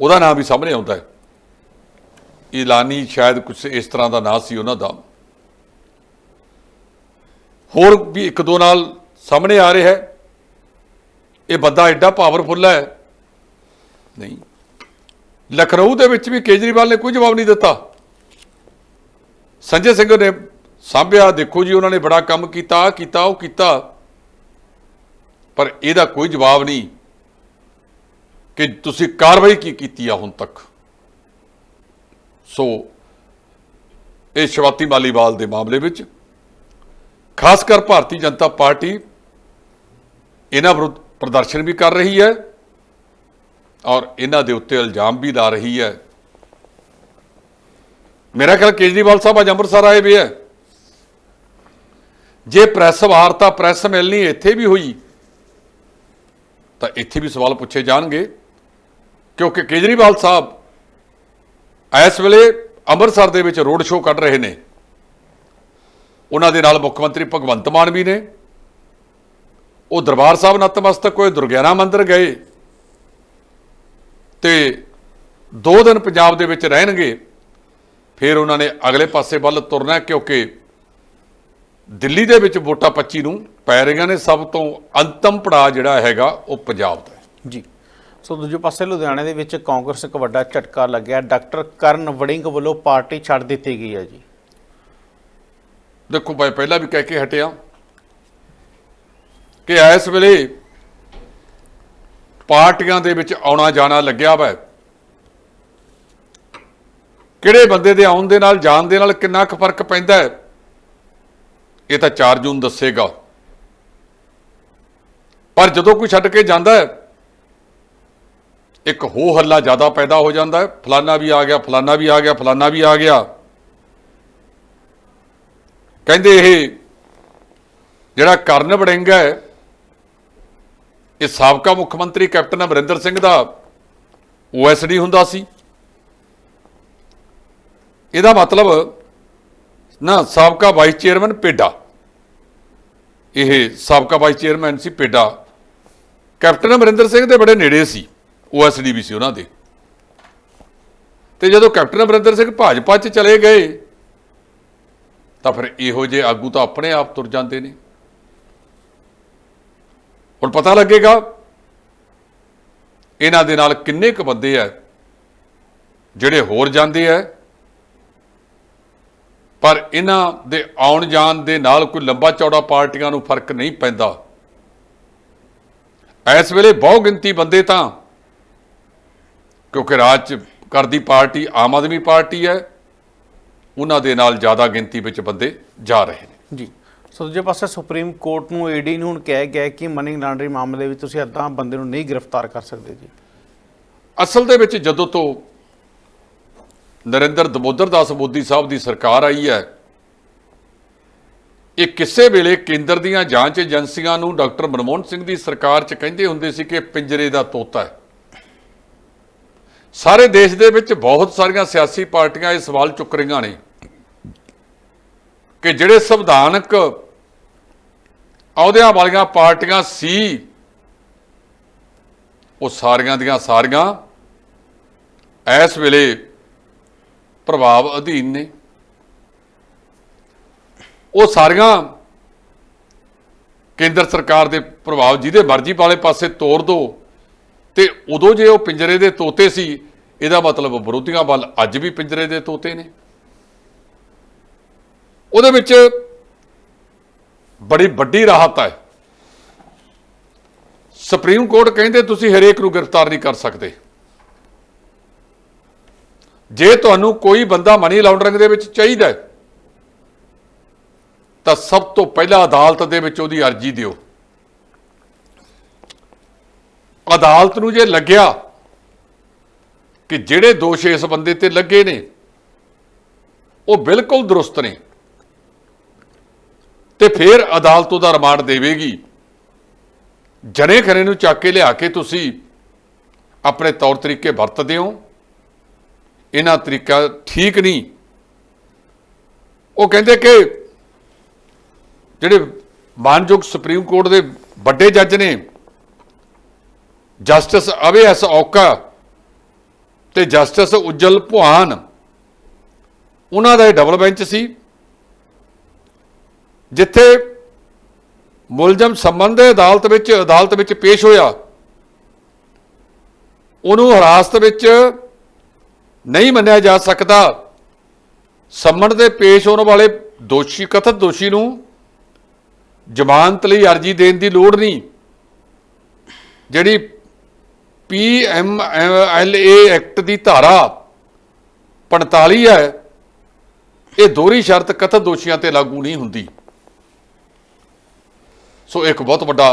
ਉਹਦਾ ਨਾਮ ਵੀ ਸਾਹਮਣੇ ਆਉਂਦਾ ਹੈ। ਇਲਾਨੀ ਸ਼ਾਇਦ ਕੁਝ ਇਸ ਤਰ੍ਹਾਂ ਦਾ ਨਾਂ ਸੀ ਉਹਨਾਂ ਦਾ। ਹੋਰ ਵੀ ਇੱਕ ਦੋ ਨਾਲ ਸਾਹਮਣੇ ਆ ਰਿਹਾ ਹੈ। ਇਹ ਬੰਦਾ ਐਡਾ ਪਾਵਰਫੁੱਲ ਹੈ। ਨਹੀਂ। ਲਖਨਊ ਦੇ ਵਿੱਚ ਵੀ ਕੇਜਰੀਵਾਲ ਨੇ ਕੋਈ ਜਵਾਬ ਨਹੀਂ ਦਿੱਤਾ। ਸੰਜੇ ਸਿੰਘ ਨੇ ਸਾਂਭਿਆ, ਦੇਖੋ ਜੀ ਉਹਨਾਂ ਨੇ ਬੜਾ ਕੰਮ ਕੀਤਾ, ਆਹ ਕੀਤਾ, ਉਹ ਕੀਤਾ। ਪਰ ਇਹਦਾ ਕੋਈ ਜਵਾਬ ਨਹੀਂ ਕਿ ਤੁਸੀਂ ਕਾਰਵਾਈ ਕੀ ਕੀਤੀ ਆ ਹੁਣ ਤੱਕ। ਸੋ, ਇਹ ਸ਼ਿਵਾਤੀ ਮਾਲੀਵਾਲ ਦੇ ਮਾਮਲੇ ਵਿੱਚ ਖਾਸ ਕਰ ਭਾਰਤੀ ਜਨਤਾ ਪਾਰਟੀ ਇਹਨਾਂ ਵਿਰੁੱਧ ਪ੍ਰਦਰਸ਼ਨ ਵੀ ਕਰ ਰਹੀ ਹੈ ਔਰ ਇਹਨਾਂ ਦੇ ਉੱਤੇ ਇਲਜ਼ਾਮ ਵੀ ਲਾ ਰਹੀ ਹੈ। ਮੇਰਾ ਖਿਆਲ ਕੇਜਰੀਵਾਲ ਸਾਹਿਬ ਅੱਜ ਅੰਮ੍ਰਿਤਸਰ ਆਏ ਵੇ ਹੈ। ਜੇ ਪ੍ਰੈਸ ਵਾਰਤਾ ਪ੍ਰੈਸ ਮਿਲਣੀ ਇੱਥੇ ਵੀ ਹੋਈ, ਤਾਂ ਇੱਥੇ ਵੀ ਸਵਾਲ ਪੁੱਛੇ ਜਾਣਗੇ। ਕਿਉਂਕਿ ਕੇਜਰੀਵਾਲ ਸਾਹਿਬ ਇਸ ਵੇਲੇ ਅੰਮ੍ਰਿਤਸਰ ਦੇ ਵਿੱਚ ਰੋਡ ਸ਼ੋਅ ਕੱਢ ਰਹੇ ਨੇ। ਉਹਨਾਂ ਦੇ ਨਾਲ ਮੁੱਖ ਮੰਤਰੀ ਭਗਵੰਤ ਮਾਨ ਵੀ ਨੇ। ਉਹ ਦਰਬਾਰ ਸਾਹਿਬ ਨਤਮਸਤਕ ਹੋਏ, ਦੁਰਗਿਆਨਾ ਮੰਦਿਰ ਗਏ ਤੇ ਦੋ ਦਿਨ ਪੰਜਾਬ ਦੇ ਵਿੱਚ ਰਹਿਣਗੇ। ਫਿਰ ਉਹਨਾਂ ਨੇ ਅਗਲੇ ਪਾਸੇ ਵੱਲ ਤੁਰਨਾ ਕਿਉਂਕਿ ਦਿੱਲੀ ਦੇ ਵਿੱਚ ਵੋਟਾਂ 25 ਨੂੰ ਪੈ ਰਹੀਆਂ ਨੇ। ਸਭ ਤੋਂ ਅੰਤਮ ਪੜਾਅ ਜਿਹੜਾ ਹੈਗਾ ਉਹ ਪੰਜਾਬ ਦਾ ਜੀ। ਸੋ ਦੂਜੇ ਪਾਸੇ ਲੁਧਿਆਣੇ ਦੇ ਵਿੱਚ ਕਾਂਗਰਸ ਇੱਕ ਵੱਡਾ ਝਟਕਾ ਲੱਗਿਆ। ਡਾਕਟਰ ਕਰਨ ਵੜਿੰਗ ਵੱਲੋਂ ਪਾਰਟੀ ਛੱਡ ਦਿੱਤੀ ਗਈ ਹੈ ਜੀ। ਦੇਖੋ ਭਾਈ, ਪਹਿਲਾਂ ਵੀ ਕਹਿ ਕੇ ਹਟਿਆ ਕਿ ਇਸ ਵੇਲੇ ਪਾਰਟੀਆਂ ਦੇ ਵਿੱਚ ਆਉਣਾ ਜਾਣਾ ਲੱਗਿਆ ਵਾ। ਕਿਹੜੇ ਬੰਦੇ ਦੇ ਆਉਣ ਦੇ ਨਾਲ, ਜਾਣ ਦੇ ਨਾਲ ਕਿੰਨਾ ਕੁ ਫ਼ਰਕ ਪੈਂਦਾ ਹੈ? ਇਹ ਤਾਂ 4 ਜੂਨ ਦੱਸੇਗਾ। ਪਰ ਜਦੋਂ ਕੋਈ ਛੱਡ ਕੇ ਜਾਂਦਾ ਹੈ, ਇੱਕ ਹੋ ਹੱਲਾ ਜ਼ਿਆਦਾ ਪੈਦਾ ਹੋ ਜਾਂਦਾ ਹੈ। ਫਲਾਨਾ ਵੀ ਆ ਗਿਆ, ਫਲਾਨਾ ਵੀ ਆ ਗਿਆ, ਫਲਾਨਾ ਵੀ ਆ ਗਿਆ। ਕਹਿੰਦੇ ਇਹ ਜਿਹੜਾ ਕਰਨ ਵੜਿੰਗਾ ਹੈ, ਇਹ ਸਾਬਕਾ ਮੁੱਖ ਮੰਤਰੀ ਕੈਪਟਨ ਅਮਰਿੰਦਰ ਸਿੰਘ ਦਾ ਓਐਸਡੀ ਹੁੰਦਾ ਸੀ। ਇਹਦਾ ਮਤਲਬ ਨਾ ਸਾਬਕਾ ਵਾਈਸ ਚੇਅਰਮੈਨ ਪੇਡਾ। ਇਹ ਸਾਬਕਾ ਵਾਈਸ ਚੇਅਰਮੈਨ ਸੀ ਪੇਡਾ। ਕੈਪਟਨ ਅਮਰਿੰਦਰ ਸਿੰਘ ਦੇ ਬੜੇ ਨੇੜੇ ਸੀ ਓਐਸਡੀ ਵੀ ਸੀ ਉਹਨਾਂ ਦੇ। ਤੇ ਜਦੋਂ ਕੈਪਟਨ ਅਮਰਿੰਦਰ ਸਿੰਘ ਭਾਜਪਾ 'ਚ ਚਲੇ ਗਏ ਤਾਂ ਫਿਰ ਇਹੋ ਜਿਹੇ ਆਗੂ ਤਾਂ ਆਪਣੇ ਆਪ ਤੁਰ ਜਾਂਦੇ ਨੇ। ਹੁਣ ਪਤਾ ਲੱਗੇਗਾ ਇਹਨਾਂ ਦੇ ਨਾਲ ਕਿੰਨੇ ਕੁ ਬੰਦੇ ਆ ਜਿਹੜੇ ਹੋਰ ਜਾਂਦੇ ਆ ਪਰ ਇਹਨਾਂ ਦੇ ਆਉਣ ਜਾਣ ਦੇ ਨਾਲ ਕੋਈ ਲੰਬਾ ਚੌੜਾ ਪਾਰਟੀਆਂ ਨੂੰ ਫ਼ਰਕ ਨਹੀਂ ਪੈਂਦਾ। ਇਸ ਵੇਲੇ ਬਹੁ ਗਿਣਤੀ ਬੰਦੇ ਤਾਂ, ਕਿਉਂਕਿ ਰਾਜ ਕਰਦੀ ਪਾਰਟੀ ਆਮ ਆਦਮੀ ਪਾਰਟੀ ਹੈ ਉਹਨਾਂ ਦੇ ਨਾਲ ਜ਼ਿਆਦਾ ਗਿਣਤੀ ਵਿੱਚ ਬੰਦੇ ਜਾ ਰਹੇ ਨੇ। ਜੀ। ਸੋ ਦੂਜੇ ਪਾਸੇ ਸੁਪਰੀਮ ਕੋਰਟ ਨੂੰ ਈਡੀ ਨੂੰ ਹੁਣ ਕਿਹਾ ਗਿਆ ਕਿ ਮਨੀ ਲਾਂਡਰੀ ਮਾਮਲੇ ਵਿੱਚ ਤੁਸੀਂ ਅੱਧਾ ਬੰਦੇ ਨੂੰ ਨਹੀਂ ਗ੍ਰਿਫਤਾਰ ਕਰ ਸਕਦੇ ਜੀ। ਅਸਲ ਦੇ ਵਿੱਚ ਜਦੋਂ ਤੋਂ ਨਰਿੰਦਰ ਦਮੋਦਰ ਦਾਸ ਮੋਦੀ ਸਾਹਿਬ ਦੀ ਸਰਕਾਰ ਆਈ ਹੈ ਇਹ ਕਿਸੇ ਵੇਲੇ ਕੇਂਦਰ ਦੀਆਂ ਜਾਂਚ ਏਜੰਸੀਆਂ ਨੂੰ ਡਾਕਟਰ ਮਨਮੋਹਨ ਸਿੰਘ ਦੀ ਸਰਕਾਰ 'ਚ ਕਹਿੰਦੇ ਹੁੰਦੇ ਸੀ ਕਿ ਪਿੰਜਰੇ ਦਾ ਤੋਤਾ ਹੈ। ਸਾਰੇ ਦੇਸ਼ ਦੇ ਵਿੱਚ ਬਹੁਤ ਸਾਰੀਆਂ ਸਿਆਸੀ ਪਾਰਟੀਆਂ ਇਹ ਸਵਾਲ ਚੁੱਕ ਰਹੀਆਂ ਨੇ ਕਿ ਜਿਹੜੇ ਸੰਵਿਧਾਨਕ ਅਹੁਦਿਆਂ ਵਾਲੀਆਂ ਪਾਰਟੀਆਂ ਸੀ, ਉਹ ਸਾਰੀਆਂ ਦੀਆਂ ਸਾਰੀਆਂ ਇਸ ਵੇਲੇ ਪ੍ਰਭਾਵ ਅਧੀਨ ਨੇ। ਉਹ ਸਾਰੀਆਂ ਕੇਂਦਰ ਸਰਕਾਰ ਦੇ ਪ੍ਰਭਾਵ ਜਿਹਦੇ ਮਰਜ਼ੀ ਵਾਲੇ ਪਾਸੇ ਤੋੜ ਦੋ। ਤੇ ਉਦੋਂ ਜੇ ਉਹ ਪਿੰਜਰੇ ਦੇ ਤੋਤੇ ਸੀ, ਇਹਦਾ ਮਤਲਬ ਵਿਰੋਧੀਆਂ ਵੱਲ ਅੱਜ ਵੀ ਪਿੰਜਰੇ ਦੇ ਤੋਤੇ ਨੇ। ਉਹਦੇ ਵਿੱਚ ਬੜੀ ਵੱਡੀ ਰਾਹਤ ਹੈ। ਸੁਪਰੀਮ ਕੋਰਟ ਕਹਿੰਦੇ ਤੁਸੀਂ ਹਰੇਕ ਨੂੰ ਗ੍ਰਿਫਤਾਰ ਨਹੀਂ ਕਰ ਸਕਦੇ। ਜੇ ਤੁਹਾਨੂੰ ਕੋਈ ਬੰਦਾ ਮਨੀ ਲਾਉਂਡਰਿੰਗ ਦੇ ਵਿੱਚ ਚਾਹੀਦਾ ਤਾਂ ਸਭ ਤੋਂ ਪਹਿਲਾਂ ਅਦਾਲਤ ਦੇ ਵਿੱਚ ਉਹਦੀ ਅਰਜ਼ੀ ਦਿਓ। ਅਦਾਲਤ ਨੂੰ ਜੇ ਲੱਗਿਆ ਕਿ ਜਿਹੜੇ ਦੋਸ਼ ਇਸ ਬੰਦੇ ਤੇ ਲੱਗੇ ਨੇ, ਉਹ ਬਿਲਕੁਲ ਦਰੁਸਤ ਨੇ, ਤੇ ਫਿਰ ਅਦਾਲਤ ਉਹਦਾ ਰਿਮਾਂਡ ਦੇਵੇਗੀ। ਜਣੇ ਖਰੇ ਨੂੰ ਚੱਕ ਕੇ ਲਿਆ ਕੇ ਤੁਸੀਂ ਆਪਣੇ ਤੌਰ ਤਰੀਕੇ ਵਰਤਦੇ ਹੋ ਇਹਨਾਂ ਤਰੀਕਾ ਠੀਕ ਨਹੀਂ। ਉਹ ਕਹਿੰਦੇ ਕਿ ਜਿਹੜੇ ਮਾਨਯੋਗ ਸੁਪਰੀਮ ਕੋਰਟ ਦੇ ਵੱਡੇ ਜੱਜ ਨੇ ਜਸਟਿਸ ਅਵੇ ਐਸ ਔਕਾ ਤੇ ਜਸਟਿਸ ਉਜਲ ਭੁਆਨ, ਉਹਨਾਂ ਦਾ ਇਹ ਡਬਲ ਬੈਂਚ ਸੀ, ਜਿੱਥੇ ਮੁਲਜ਼ਮ ਸੰਬੰਧ ਅਦਾਲਤ ਵਿੱਚ ਅਦਾਲਤ ਵਿੱਚ ਪੇਸ਼ ਹੋਇਆ। ਉਹਨੂੰ ਹਿਰਾਸਤ ਵਿੱਚ ਨਹੀਂ ਮੰਨਿਆ ਜਾ ਸਕਦਾ। ਸੰਮਣ ਦੇ ਪੇਸ਼ ਹੋਣ ਵਾਲੇ ਦੋਸ਼ੀ, ਕਥਿਤ ਦੋਸ਼ੀ ਨੂੰ ਜ਼ਮਾਨਤ ਲਈ ਅਰਜ਼ੀ ਦੇਣ ਦੀ ਲੋੜ ਨਹੀਂ, ਜਿਹੜੀ P M L A act ਦੀ ਧਾਰਾ 45 ਹੈ। ਇਹ ਦੋਹਰੀ ਸ਼ਰਤ ਕਥਿਤ ਦੋਸ਼ੀਆਂ ਤੇ ਲਾਗੂ ਨਹੀਂ ਹੁੰਦੀ। ਸੋ ਇੱਕ ਬਹੁਤ ਵੱਡਾ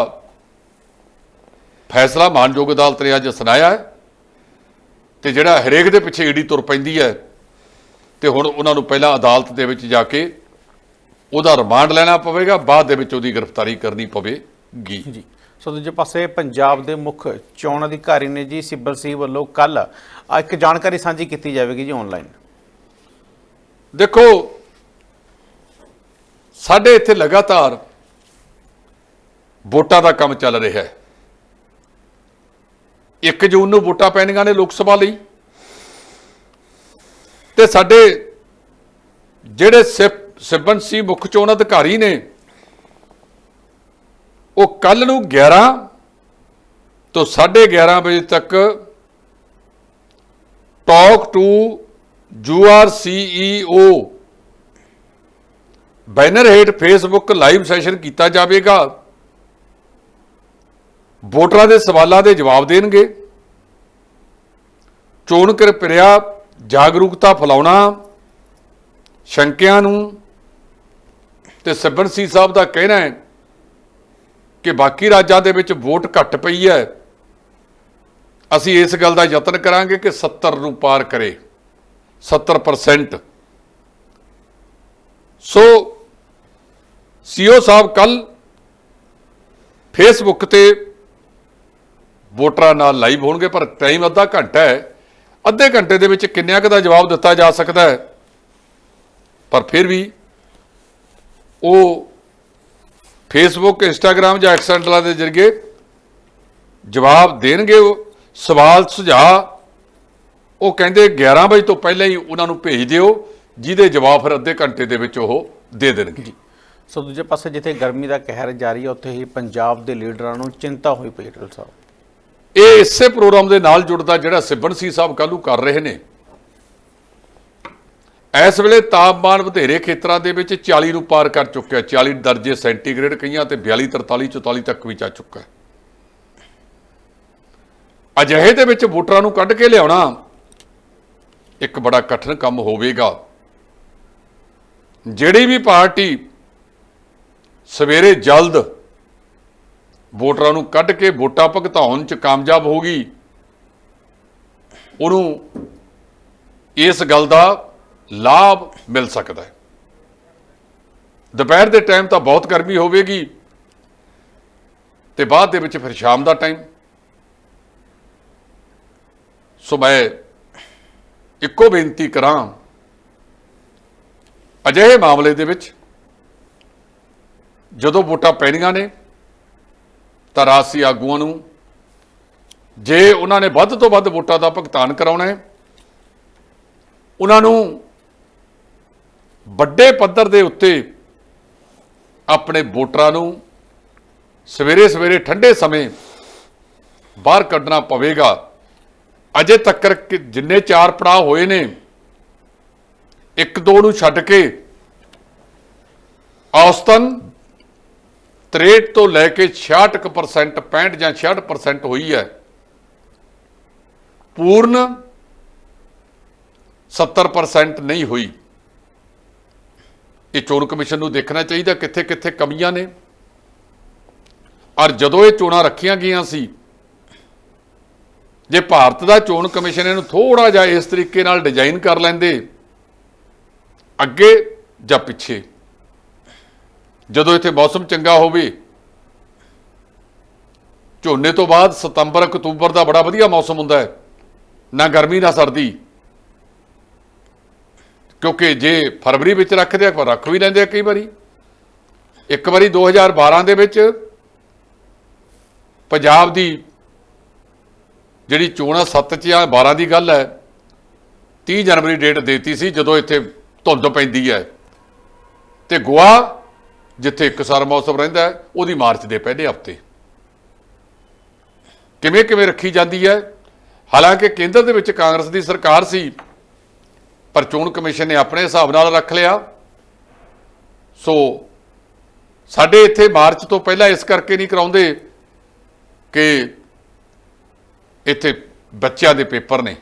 ਫੈਸਲਾ, ਮਾਨਯੋਗ ਅਦਾਲਤ ਨੇ ਅੱਜ ਸੁਣਾਇਆ ਹੈ ਤੇ ਜਿਹੜਾ ਹਰੇਕ ਦੇ ਪਿੱਛੇ ਈਡੀ ਤੁਰ ਪੈਂਦੀ ਹੈ ਤੇ ਹੁਣ ਉਹਨਾਂ ਨੂੰ ਪਹਿਲਾਂ ਅਦਾਲਤ ਦੇ ਵਿੱਚ ਜਾ ਕੇ ਉਹਦਾ ਰਿਮਾਂਡ ਲੈਣਾ ਪਵੇਗਾ, ਬਾਅਦ ਦੇ ਵਿੱਚ ਉਹਦੀ ਗ੍ਰਿਫਤਾਰੀ ਕਰਨੀ ਪਵੇਗੀ। ਜੀ। ਸੋ ਦੂਜੇ ਪਾਸੇ ਪੰਜਾਬ ਦੇ ਮੁੱਖ ਚੋਣ ਅਧਿਕਾਰੀ ਨੇ ਜੀ ਸਿੱਬਲ ਸਿੰਘ ਵੱਲੋਂ ਕੱਲ ਇੱਕ ਜਾਣਕਾਰੀ ਸਾਂਝੀ ਕੀਤੀ ਜਾਵੇਗੀ ਜੀ ਆਨਲਾਈਨ ਦੇਖੋ, ਸਾਡੇ ਇੱਥੇ ਲਗਾਤਾਰ ਵੋਟਾਂ ਦਾ ਕੰਮ ਚੱਲ ਰਿਹਾ ਹੈ। 1 ਜੂਨ ਨੂੰ ਵੋਟਾਂ ਪੈਣੀਆਂ ਨੇ ਲੋਕ ਸਭਾ ਲਈ। ਤੇ ਸਾਡੇ ਜਿਹੜੇ ਸਿਪ- ਸਿਬਨ ਸੀ ਮੁੱਖ ਚੋਣ ਅਧਿਕਾਰੀ ਨੇ ਉਹ ਕੱਲ ਨੂੰ 11 ਤੋਂ 11:30 ਵਜੇ ਤੱਕ talk to your CEO banner ਹੇਠ ਫੇਸਬੁੱਕ ਲਾਈਵ ਸੈਸ਼ਨ ਕੀਤਾ ਜਾਵੇਗਾ। ਵੋਟਰਾਂ ਦੇ ਸਵਾਲਾਂ ਦੇ ਜਵਾਬ ਦੇਣਗੇ। ਚੋਣ ਪ੍ਰਕਿਰਿਆ ਜਾਗਰੂਕਤਾ ਫੈਲਾਉਣਾ ਸ਼ੰਕਿਆਂ ਨੂੰ। ਤੇ ਸੱਬਨ ਸੀ ਸਾਹਿਬ ਦਾ ਕਹਿਣਾ ਹੈ ਕਿ ਬਾਕੀ ਰਾਜਾਂ ਦੇ ਵਿੱਚ ਵੋਟ ਘੱਟ ਪਈ ਹੈ। ਅਸੀਂ ਇਸ ਗੱਲ ਦਾ ਯਤਨ ਕਰਾਂਗੇ ਕਿ 70 ਨੂੰ ਪਾਰ ਕਰੇ। 70% ਸੋ, ਸੀਓ ਸਾਹਿਬ ਕੱਲ ਫੇਸਬੁੱਕ ਤੇ ਵੋਟਰਾਂ ਨਾਲ ਲਾਈਵ ਹੋਣਗੇ, ਪਰ ਟਾਈਮ ਅੱਧਾ ਘੰਟਾ ਹੈ। ਅੱਧੇ ਘੰਟੇ ਦੇ ਵਿੱਚ ਕਿੰਨਿਆਂ ਕੁ ਦਾ ਜਵਾਬ ਦਿੱਤਾ ਜਾ ਸਕਦਾ ਹੈ? ਪਰ ਫਿਰ ਵੀ ਉਹ ਫੇਸਬੁੱਕ ਇੰਸਟਾਗ੍ਰam ਜਾਂ ਐਕਸ ਹੈਂਡਲਾਂ ਦੇ ਜ਼ਰੀਏ ਜਵਾਬ ਦੇਣਗੇ ਉਹ। ਸਵਾਲ ਸੁਝਾਅ ਉਹ ਕਹਿੰਦੇ 11 ਵਜੇ ਤੋਂ ਪਹਿਲਾਂ ਹੀ ਉਹਨਾਂ ਨੂੰ ਭੇਜ ਦਿਓ ਜਿਹਦੇ ਜਵਾਬ ਫਿਰ ਅੱਧੇ ਘੰਟੇ ਦੇ ਵਿੱਚ ਉਹ ਦੇ ਦੇਣਗੇ। ਸੋ ਦੂਜੇ ਪਾਸੇ ਜਿੱਥੇ ਗਰਮੀ ਦਾ ਕਹਿਰ ਜਾਰੀ ਹੈ ਉੱਥੇ ਹੀ ਪੰਜਾਬ ਦੇ ਲੀਡਰਾਂ ਨੂੰ ਚਿੰਤਾ ਹੋਈ ਪਈ ਢਿੱਲੋਂ ਸਾਹਿਬ। ਇਹ ਇਸੇ ਪ੍ਰੋਗਰਾਮ ਦੇ ਨਾਲ ਜੁੜਦਾ ਜਿਹੜਾ ਸਿੱਬਣ ਸੀ ਸਾਹਿਬ ਕੱਲ੍ਹ ਨੂੰ ਕਰ ਰਹੇ ਨੇ। ਇਸ ਵੇਲੇ ਤਾਪਮਾਨ ਵਧੇਰੇ ਖੇਤਰਾਂ ਦੇ ਵਿੱਚ 40 ਨੂੰ ਪਾਰ ਕਰ ਚੁੱਕਿਆ 40 ਦਰਜੇ ਸੈਂਟੀਗ੍ਰੇਡ ਕਈਆਂ ਤੇ 42 43 44 ਤੱਕ ਵੀ ਜਾ ਚੁੱਕਾ ਹੈ। ਅਜਿਹੇ ਦੇ ਵਿੱਚ ਵੋਟਰਾਂ ਨੂੰ ਕੱਢ ਕੇ ਲਿਆਉਣਾ ਇੱਕ ਬੜਾ ਕਠਿਨ ਕੰਮ ਹੋਵੇਗਾ। ਜਿਹੜੀ ਵੀ ਪਾਰਟੀ ਸਵੇਰੇ ਜਲਦ ਵੋਟਰਾਂ ਨੂੰ ਕੱਢ ਕੇ ਵੋਟਾਂ ਭੁਗਤਾਉਣ ਚ ਕਾਮਯਾਬ ਹੋਗੀ ਉਹਨੂੰ ਇਸ ਗੱਲ ਦਾ ਲਾਭ ਮਿਲ ਸਕਦਾ ਹੈ। ਦੁਪਹਿਰ ਦੇ ਟਾਈਮ ਤਾਂ ਬਹੁਤ ਗਰਮੀ ਹੋਵੇਗੀ ਤੇ ਬਾਅਦ ਦੇ ਵਿੱਚ ਫਿਰ ਸ਼ਾਮ ਦਾ ਟਾਈਮ ਸੋ ਮੈਂ ਇੱਕੋ ਬੇਨਤੀ ਕਰਾਂ, ਅਜਿਹੇ ਮਾਮਲੇ ਦੇ ਵਿੱਚ ਜਦੋਂ ਵੋਟਾਂ ਪੈਣੀਆਂ ਨੇ, ਤਾਂ ਰਾਸੀ ਆਗੂਆਂ ਨੂੰ ਜੇ ਉਹਨਾਂ ਨੇ ਵੱਧ ਤੋਂ ਵੱਧ ਵੋਟਾਂ ਦਾ ਭੁਗਤਾਨ ਕਰਾਉਣਾ ਹੈ, ਉਹਨਾਂ ਨੂੰ ਵੱਡੇ ਪੱਧਰ ਦੇ ਉੱਤੇ ਆਪਣੇ ਵੋਟਰਾਂ ਨੂੰ ਸਵੇਰੇ ਸਵੇਰੇ ਠੰਡੇ ਸਮੇਂ ਬਾਹਰ ਕੱਢਣਾ ਪਵੇਗਾ। ਅਜੇ ਤੱਕ ਕਿ ਜਿੰਨੇ ਚਾਰ ਪੜਾਅ ਹੋਏ ਨੇ, ਇੱਕ ਦੋ ਨੂੰ ਛੱਡ ਕੇ ਔਸਤਨ 63 ਤੋਂ ਲੈ ਕੇ 66% 65 ਜਾਂ 66% ਹੋਈ ਹੈ। ਪੂਰਨ 70% ਨਹੀਂ ਹੋਈ। ਇਹ ਚੋਣ ਕਮਿਸ਼ਨ ਨੂੰ ਦੇਖਣਾ ਚਾਹੀਦਾ ਕਿੱਥੇ ਕਿੱਥੇ ਕਮੀਆਂ ਨੇ। ਔਰ ਜਦੋਂ ਇਹ ਚੋਣਾਂ ਰੱਖੀਆਂ ਗਈਆਂ ਸੀ, ਜੇ ਭਾਰਤ ਦਾ ਚੋਣ ਕਮਿਸ਼ਨ ਇਹਨੂੰ ਥੋੜਾ ਜਿਹਾ ਇਸ ਤਰੀਕੇ ਨਾਲ ਡਿਜ਼ਾਈਨ ਕਰ ਲੈਂਦੇ, ਅੱਗੇ ਜਾਂ ਪਿੱਛੇ, ਜਦੋਂ ਇੱਥੇ ਮੌਸਮ ਚੰਗਾ ਹੋਵੇ, ਝੋਨੇ ਤੋਂ ਬਾਅਦ ਸਤੰਬਰ ਅਕਤੂਬਰ ਦਾ ਬੜਾ ਵਧੀਆ ਮੌਸਮ ਹੁੰਦਾ ਹੈ, ਨਾ ਗਰਮੀ ਨਾ ਸਰਦੀ। ਕਿਉਂਕਿ ਜੇ ਫਰਵਰੀ ਵਿੱਚ ਰੱਖਦੇ ਆ ਰੱਖ ਵੀ ਲੈਂਦੇ ਆ ਕਈ ਵਾਰੀ। ਇੱਕ ਵਾਰੀ 2012 ਦੇ ਵਿੱਚ ਪੰਜਾਬ ਦੀ ਜਿਹੜੀ ਚੋਣ ਆ 7 ਚ ਜਾਂ 12 ਦੀ ਗੱਲ ਹੈ 30 ਜਨਵਰੀ ਡੇਟ ਦੇਤੀ ਸੀ, ਜਦੋਂ ਇੱਥੇ ਧੁੰਦ ਪੈਂਦੀ ਹੈ। ਤੇ ਗੋਆ, ਜਿੱਥੇ ਇੱਕਸਾਰ ਮੌਸਮ ਰਹਿੰਦਾ ਹੈ, ਉਹਦੀ ਮਾਰਚ ਦੇ ਪਹਿਲੇ ਹਫ਼ਤੇ। ਕਿਵੇਂ ਕਿਵੇਂ ਰੱਖੀ ਜਾਂਦੀ ਹੈ? ਹਾਲਾਂਕਿ ਕੇਂਦਰ ਦੇ ਵਿੱਚ ਕਾਂਗਰਸ ਦੀ ਸਰਕਾਰ ਸੀ ਪਰ ਚੋਣ ਕਮਿਸ਼ਨ ਨੇ ਆਪਣੇ ਹਿਸਾਬ ਨਾਲ ਰੱਖ ਲਿਆ। ਸੋ ਸਾਡੇ ਇੱਥੇ ਮਾਰਚ ਤੋਂ ਪਹਿਲਾਂ ਇਸ ਕਰਕੇ ਨਹੀਂ ਕਰਾਉਂਦੇ ਕਿ ਇੱਥੇ ਬੱਚਿਆਂ ਦੇ ਪੇਪਰ ਨੇ।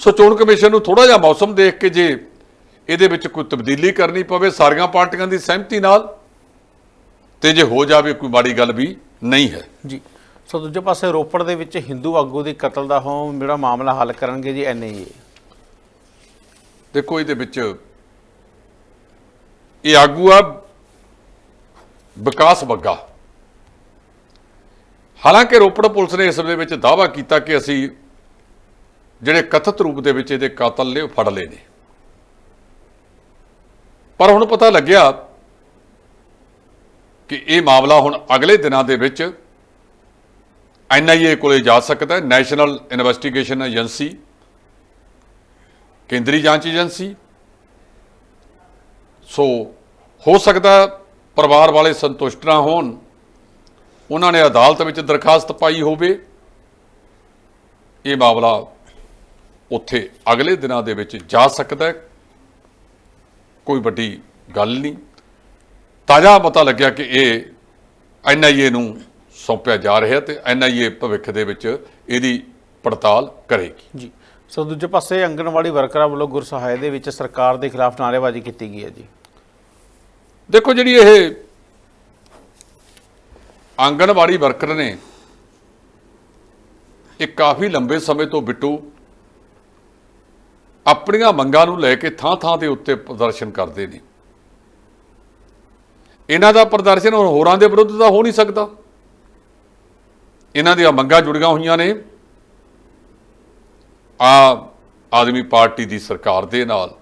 ਸੋ ਚੋਣ ਕਮਿਸ਼ਨ ਨੂੰ ਥੋੜਾ ਜਿਹਾ ਮੌਸਮ ਦੇਖ ਕੇ ਜੇ ਇਹਦੇ ਵਿੱਚ ਕੋਈ ਤਬਦੀਲੀ ਕਰਨੀ ਪਵੇ, ਸਾਰੀਆਂ ਪਾਰਟੀਆਂ ਦੀ ਸਹਿਮਤੀ ਨਾਲ, ਤੇ ਜੇ ਹੋ ਜਾਵੇ ਕੋਈ ਮਾੜੀ ਗੱਲ ਵੀ, ਨਹੀਂ ਹੈ। ਜੀ। ਸੋ ਦੂਜੇ ਪਾਸੇ ਰੋਪੜ ਦੇ ਵਿੱਚ ਹਿੰਦੂ ਆਗੂ ਦੇ ਕਤਲ ਦਾ ਹੋ ਜਿਹੜਾ ਮਾਮਲਾ ਹੱਲ ਕਰਨਗੇ ਜੀ ਐਨਆਈਏ ਦੇਖੋ ਇਹਦੇ ਵਿੱਚ ਇਹ ਆਗੂ ਆ ਵਿਕਾਸ ਬੱਗਾ। ਹਾਲਾਂਕਿ ਰੋਪੜ ਪੁਲਿਸ ਨੇ ਇਸ ਦੇ ਵਿੱਚ ਦਾਅਵਾ ਕੀਤਾ ਕਿ ਅਸੀਂ ਜਿਹੜੇ ਕਥਿਤ ਰੂਪ ਦੇ ਵਿੱਚ ਇਹਦੇ ਕਾਤਲ ਨੇ ਉਹ ਫੜ ਲਏ ਨੇ। ਪਰ ਹੁਣ ਪਤਾ ਲੱਗਿਆ ਕਿ ਇਹ ਮਾਮਲਾ ਹੁਣ ਅਗਲੇ ਦਿਨਾਂ ਦੇ ਵਿੱਚ ਐਨਆਈਏ ਕੋਲੇ ਜਾ ਸਕਦਾ ਹੈ ਨੈਸ਼ਨਲ ਇਨਵੈਸਟੀਗੇਸ਼ਨ ਏਜੰਸੀ ਕੇਂਦਰੀ ਜਾਂਚ ਏਜੰਸੀ। ਸੋ ਹੋ ਸਕਦਾ ਪਰਿਵਾਰ ਵਾਲੇ ਸੰਤੁਸ਼ਟ ਨਾ ਹੋਣ, ਉਹਨਾਂ ਨੇ ਅਦਾਲਤ ਵਿੱਚ ਦਰਖਾਸਤ ਪਾਈ ਹੋਵੇ। ਇਹ ਮਾਮਲਾ ਉੱਥੇ ਅਗਲੇ ਦਿਨਾਂ ਦੇ ਵਿੱਚ ਜਾ ਸਕਦਾ ਹੈ। ਕੋਈ ਵੱਡੀ ਗੱਲ ਨਹੀਂ। ਤਾਜ਼ਾ ਪਤਾ ਲੱਗਿਆ ਕਿ ਇਹ ਐਨਆਈਏ ਨੂੰ ਸੌਂਪਿਆ ਜਾ ਰਿਹਾ ਤੇ ਐਨਆਈਏ ਭਵਿੱਖ ਦੇ ਵਿੱਚ ਇਹਦੀ ਪੜਤਾਲ ਕਰੇਗੀ। ਜੀ। ਸੋ ਦੂਜੇ ਪਾਸੇ ਅੰਗਨਵਾੜੀ ਵਰਕਰਾਂ ਵੱਲੋਂ ਗੁਰਸਹਾਏ ਦੇ ਵਿੱਚ ਸਰਕਾਰ ਦੇ ਖਿਲਾਫ ਨਾਅਰੇਬਾਜ਼ੀ ਕੀਤੀ ਗਈ ਹੈ ਜੀ। ਦੇਖੋ ਜਿਹੜੀ ਇਹ ਆਂਗਣਵਾੜੀ ਵਰਕਰ ਨੇ ਇਹ ਕਾਫੀ ਲੰਬੇ ਸਮੇਂ ਤੋਂ ਬਿੱਟੂ ਆਪਣੀਆਂ ਮੰਗਾਂ ਨੂੰ ਲੈ ਕੇ ਥਾਂ-ਥਾਂ ਦੇ ਉੱਤੇ ਪ੍ਰਦਰਸ਼ਨ ਕਰਦੇ ਨੇ। ਇਹਨਾਂ ਦਾ ਪ੍ਰਦਰਸ਼ਨ ਹੋਰਾਂ ਦੇ ਵਿਰੁੱਧ ਤਾਂ ਹੋ ਨਹੀਂ ਸਕਦਾ। ਇਹਨਾਂ ਦੀਆਂ ਮੰਗਾਂ ਜੁੜੀਆਂ ਹੋਈਆਂ ਨੇ। ਆ ਆਦਮੀ ਪਾਰਟੀ ਦੀ ਸਰਕਾਰ ਦੇ ਨਾਲ।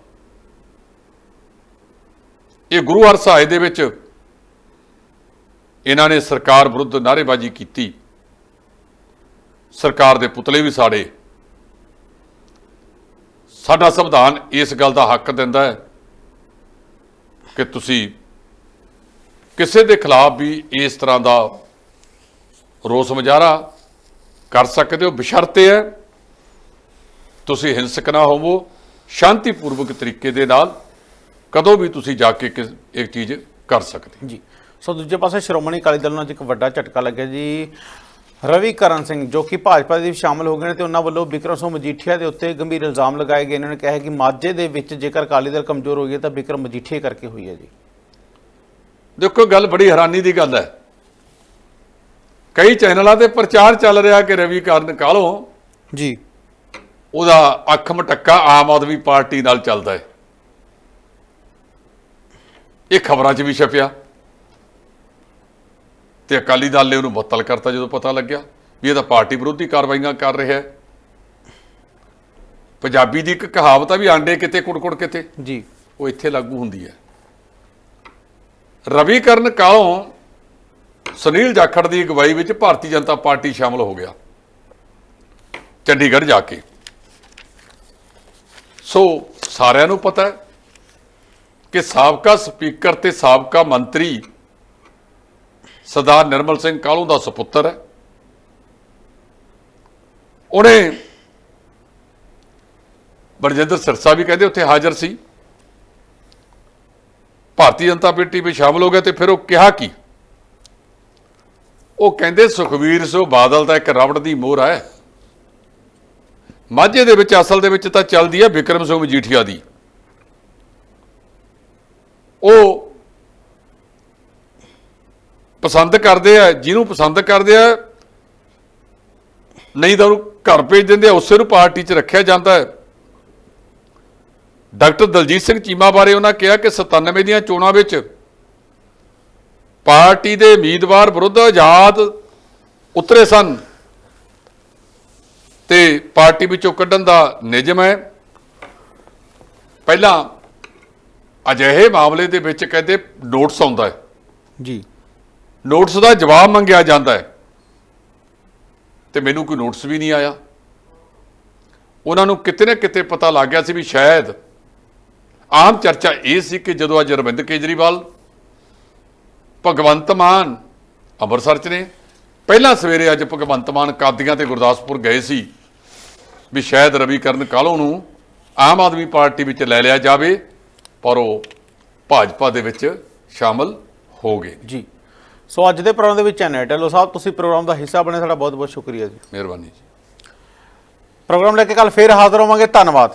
ਇਹ ਗੁਰੂ ਹਰ ਹਰਸਾਏ ਦੇ ਵਿੱਚ ਇਹਨਾਂ ਨੇ ਸਰਕਾਰ ਵਿਰੁੱਧ ਨਾਅਰੇਬਾਜ਼ੀ ਕੀਤੀ। ਸਰਕਾਰ ਦੇ ਪੁਤਲੇ ਵੀ ਸਾੜੇ। ਸਾਡਾ ਸੰਵਿਧਾਨ ਇਸ ਗੱਲ ਦਾ ਹੱਕ ਦਿੰਦਾ ਹੈ ਕਿ ਤੁਸੀਂ ਕਿਸੇ ਦੇ ਖਿਲਾਫ ਵੀ ਇਸ ਤਰ੍ਹਾਂ ਦਾ ਰੋਸ ਮੁਜ਼ਾਹਰਾ ਕਰ ਸਕਦੇ ਹੋ ਬਸ਼ਰਤੇ ਹੈ। ਤੁਸੀਂ ਹਿੰਸਕ ਨਾ ਹੋਵੋ ਸ਼ਾਂਤੀਪੂਰਵਕ ਤਰੀਕੇ ਦੇ ਨਾਲ ਕਦੋਂ ਵੀ ਤੁਸੀਂ ਜਾ ਕੇ ਇੱਕ ਚੀਜ਼ ਕਰ ਸਕਦੇ ਜੀ। ਸੋ ਦੂਜੇ ਪਾਸੇ ਸ਼੍ਰੋਮਣੀ ਅਕਾਲੀ ਦਲ ਨੂੰ ਅੱਜ ਇੱਕ ਵੱਡਾ ਝਟਕਾ ਲੱਗਿਆ ਜੀ। ਰਵੀ ਕਰਨ ਸਿੰਘ ਜੋ ਕਿ ਭਾਜਪਾ ਦੇ ਵਿੱਚ ਸ਼ਾਮਲ ਹੋ ਗਏ ਨੇ ਤੇ ਉਹਨਾਂ ਵੱਲੋਂ ਬਿਕਰਮ ਸਿੰਘ ਮਜੀਠੀਆ ਦੇ ਉੱਤੇ ਗੰਭੀਰ ਇਲਜ਼ਾਮ ਲਗਾਏ ਗਏ ਇਹਨਾਂ ਨੇ ਕਿਹਾ ਕਿ ਮਾਝੇ ਦੇ ਵਿੱਚ ਜੇਕਰ ਅਕਾਲੀ ਦਲ ਕਮਜ਼ੋਰ ਹੈ ਤਾਂ ਬਿਕਰਮ ਮਜੀਠੀਆ ਕਰਕੇ ਹੋਈ ਹੈ ਜੀ। ਦੇਖੋ ਗੱਲ ਬੜੀ ਹੈਰਾਨੀ ਦੀ ਗੱਲ ਹੈ। ਕਈ ਚੈਨਲਾਂ ਤੇ ਪ੍ਰਚਾਰ ਚੱਲ ਰਿਹਾ ਕਿ ਰਵੀ ਕਾਰਨ ਕਾਲੋਂ ਜੀ। ਉਹਦਾ ਅੱਖ ਮਟੱਕਾ ਆਮ ਆਦਮੀ ਪਾਰਟੀ ਨਾਲ ਚੱਲਦਾ ਹੈ। ਇਹ ਖਬਰਾਂ 'ਚ ਵੀ ਛਪਿਆ। ਤੇ ਅਕਾਲੀ ਦਲ ਨੇ ਉਹਨੂੰ ਮੁਅੱਤਲ ਕਰਤਾ ਜਦੋਂ ਪਤਾ ਲੱਗਿਆ ਵੀ ਇਹ ਤਾਂ ਪਾਰਟੀ ਵਿਰੋਧੀ ਕਾਰਵਾਈਆਂ ਕਰ ਰਿਹਾ ਹੈ। ਪੰਜਾਬੀ ਦੀ ਇੱਕ ਕਹਾਵਤ ਆ ਵੀ ਆਂਡੇ ਕਿਤੇ ਕੁੜਕੁੜ ਕਿਤੇ ਜੀ। ਉਹ ਇੱਥੇ ਲਾਗੂ ਹੁੰਦੀ ਹੈ। ਰਵੀਕਰਨ ਕਾਲੋਂ ਸੁਨੀਲ ਜਾਖੜ ਦੀ ਅਗਵਾਈ ਵਿੱਚ ਭਾਰਤੀ ਜਨਤਾ ਪਾਰਟੀ ਸ਼ਾਮਲ ਹੋ ਗਿਆ। ਚੰਡੀਗੜ੍ਹ ਜਾ ਕੇ। ਸੋ ਸਾਰਿਆਂ ਨੂੰ ਪਤਾ ਹੈ ਕਿ ਸਾਬਕਾ ਸਪੀਕਰ ਤੇ ਸਾਬਕਾ ਮੰਤਰੀ ਸਰਦਾਰ ਨਿਰਮਲ ਸਿੰਘ ਕਾਲੂ ਦਾ ਸੁਪੁੱਤਰ ਹੈ? ਉਹਨੇ ਬਰਜਿੰਦਰ ਸਿਰਸਾ ਵੀ ਕਹਿੰਦੇ ਉੱਥੇ ਹਾਜ਼ਰ ਸੀ। ਭਾਰਤੀ ਜਨਤਾ ਪਾਰਟੀ ਵਿੱਚ ਸ਼ਾਮਲ ਹੋ ਗਿਆ ਤੇ ਫਿਰ ਉਹ ਕਿਹਾ ਕੀ? ਉਹ ਕਹਿੰਦੇ ਸੁਖਵੀਰ ਸਿੰਘ ਬਾਦਲ ਦਾ ਇੱਕ ਰਬੜ ਦੀ ਮੋਹਰ ਹੈ। ਮਾਝੇ ਦੇ ਵਿੱਚ, ਅਸਲ ਦੇ ਵਿੱਚ ਤਾਂ ਚੱਲਦੀ ਹੈ ਵਿਕਰਮ ਸਿੰਘ ਮਜੀਠੀਆ ਦੀ। ਉਹ ਪਸੰਦ ਕਰਦੇ ਆ, ਜਿਹਨੂੰ ਪਸੰਦ ਕਰਦੇ ਆ, ਨਹੀਂ ਤਾਂ ਉਹਨੂੰ ਘਰ ਭੇਜ ਦਿੰਦੇ ਆ, ਉਸੇ ਨੂੰ ਪਾਰਟੀ 'ਚ ਰੱਖਿਆ ਜਾਂਦਾ ਹੈ। ਡਾਕਟਰ ਦਲਜੀਤ ਸਿੰਘ ਚੀਮਾ ਬਾਰੇ ਉਹਨਾਂ ਕਿਹਾ ਕਿ 97 ਦੀਆਂ ਚੋਣਾਂ ਵਿੱਚ ਪਾਰਟੀ ਦੇ ਉਮੀਦਵਾਰ ਵਿਰੁੱਧ ਆਜ਼ਾਦ ਉਤਰੇ ਸਨ। ਤੇ ਪਾਰਟੀ ਵਿੱਚੋਂ ਕੱਢਣ ਦਾ ਨਿਯਮ ਹੈ। ਪਹਿਲਾਂ ਅਜਿਹੇ ਮਾਮਲੇ ਦੇ ਵਿੱਚ ਕਹਿੰਦੇ ਨੋਟਿਸ ਆਉਂਦਾ ਹੈ। ਜੀ। ਨੋਟਿਸ ਦਾ ਜਵਾਬ ਮੰਗਿਆ ਜਾਂਦਾ ਹੈ। ਤੇ ਮੈਨੂੰ ਕੋਈ ਨੋਟਿਸ ਵੀ ਨਹੀਂ ਆਇਆ। ਉਹਨਾਂ ਨੂੰ ਕਿਤੇ ਨਾ ਕਿਤੇ ਪਤਾ ਲੱਗ ਗਿਆ ਸੀ ਵੀ ਸ਼ਾਇਦ ਆਮ ਚਰਚਾ ਇਹ ਸੀ ਕਿ ਜਦੋਂ ਅੱਜ ਅਰਵਿੰਦ ਕੇਜਰੀਵਾਲ ਭਗਵੰਤ ਮਾਨ ਅੰਮ੍ਰਿਤਸਰ ਚ ਨੇ। ਪਹਿਲਾਂ ਸਵੇਰੇ ਅੱਜ ਭਗਵੰਤ ਮਾਨ ਕਾਦੀਆਂ ਤੇ ਗੁਰਦਾਸਪੁਰ ਗਏ ਸੀ ਵੀ ਸ਼ਾਇਦ ਰਵੀਕਰਨ ਕਾਲੋਂ ਨੂੰ ਆਮ ਆਦਮੀ ਪਾਰਟੀ ਵਿੱਚ ਲੈ ਲਿਆ ਜਾਵੇ ਪਰ ਉਹ ਭਾਜਪਾ ਦੇ ਵਿੱਚ ਸ਼ਾਮਲ ਹੋ ਗਏ। ਜੀ। ਸੋ ਅੱਜ ਦੇ ਪ੍ਰੋਗਰਾਮ ਦੇ ਵਿੱਚ ਐਨ ਢਿੱਲੋਂ ਸਾਹਿਬ ਤੁਸੀਂ ਪ੍ਰੋਗਰਾਮ ਦਾ ਹਿੱਸਾ ਬਣੇ ਤੁਹਾਡਾ ਬਹੁਤ ਬਹੁਤ ਸ਼ੁਕਰੀਆ ਜੀ। ਮਿਹਰਬਾਨੀ ਜੀ। ਪ੍ਰੋਗਰਾਮ ਲੈ ਕੇ ਕੱਲ ਫੇਰ ਹਾਜ਼ਰ ਹੋਵਾਂਗੇ। ਧੰਨਵਾਦ।